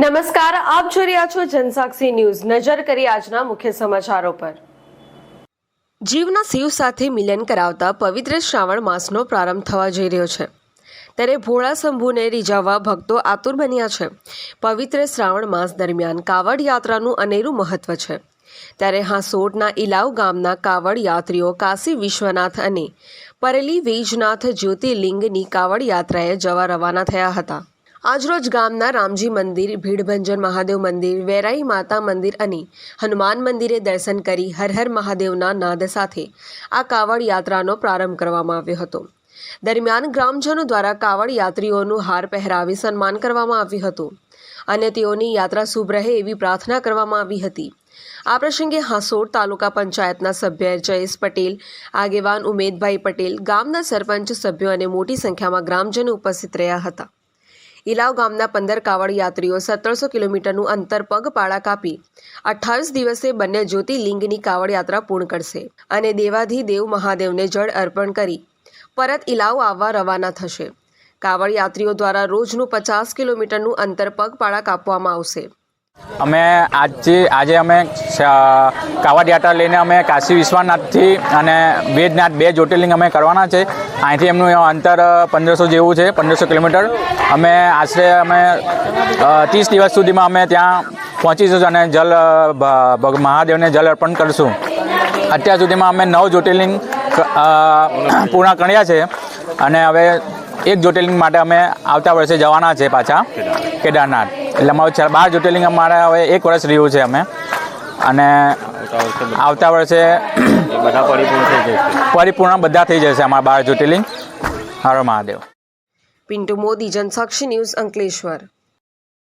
નમસ્કાર, આપ જોઈ રહ્યા છો જનસાક્ષી ન્યૂઝ. નજર કરી આજના મુખ્ય સમાચારો પર. જીવના શિવ સાથે મિલન કરાવતા પવિત્ર શ્રાવણ માસનો પ્રારંભ થવા જઈ રહ્યો છે. ત્યારે ભોળા શંભુને રીઝાવવા ભક્તો આતુર બન્યા છે. પવિત્ર શ્રાવણ માસ દરમિયાન કાવડ યાત્રાનું અનેરું મહત્વ છે. ત્યારે હાંસોટના ઇલાવ ગામના કાવડ યાત્રીઓ કાશી વિશ્વનાથ અને પરેલી વેજનાથ જ્યોતિર્લિંગની કાવડ યાત્રાએ જવા રવાના થયા હતા. આજરોજ ગામના રામજી મંદિર, ભીડભંજન મહાદેવ મંદિર, વેરાઈ માતા મંદિર અને હનુમાન મંદિરે દર્શન કરી હર હર મહાદેવના નાદ સાથે આ કાવડ યાત્રાનો પ્રારંભ કરવામાં આવ્યો હતો. દરમિયાન ગ્રામજનો દ્વારા કાવડ યાત્રીઓનું હાર પહેરાવી સન્માન કરવામાં આવ્યું હતું અને તેઓની યાત્રા શુભ રહે એવી પ્રાર્થના કરવામાં આવી હતી. આ પ્રસંગે હાંસોડ તાલુકા પંચાયતના સભ્ય જયેશ પટેલ, આગેવાન ઉમેદભાઈ પટેલ, ગામના સરપંચ સભ્યો અને મોટી સંખ્યામાં ગ્રામજનો ઉપસ્થિત રહ્યા હતા. ઇલાવ ગામના પંદર કાવડ યાત્રીઓ સત્તરસો કિલોમીટરનું અંતર પગપાળા કાપી અઠ્ઠાવીસ દિવસે બંને જ્યોતિર્લિંગની કાવડ યાત્રા પૂર્ણ કરશે અને દેવાધિદેવ મહાદેવને જળ અર્પણ કરી પરત ઇલાવ આવવા રવાના થશે. કાવડ યાત્રીઓ દ્વારા રોજનું પચાસ કિલોમીટરનું અંતર પગપાળા કાપવામાં આવશે. અમે આજથી આજે અમે કાવડ યાત્રા લઈને અમે કાશી વિશ્વનાથથી અને વેદનાથ બે જ્યોતિર્લિંગ અમે કરવાના છે. અહીંથી એમનું અંતર પંદરસો જેવું છે, પંદરસો કિલોમીટર. અમે આશરે અમે ત્રીસ દિવસ સુધીમાં અમે ત્યાં પહોંચીશું અને જલ મહાદેવને જલ અર્પણ કરીશું. અત્યાર સુધીમાં અમે નવ જ્યોતિર્લિંગ પૂર્ણ કર્યા છે. અને હવે એક જ્યોતિર્લિંગ માટે અમે આવતા વર્ષે જવાના છે પાછા કેદારનાથ. એટલે અમારું બાર જ્યોતિર્લિંગ અમારે હવે એક વર્ષ રહ્યું છે અમે. અને આવતા વર્ષે બધા પરિપૂર્ણ બધા થઈ જશે અમારા બાર જ્યોતિર્લિંગ. હર મહાદેવ. પિન્ટુ મોદી, જનસાક્ષી ન્યૂઝ અંકલેશ્વર.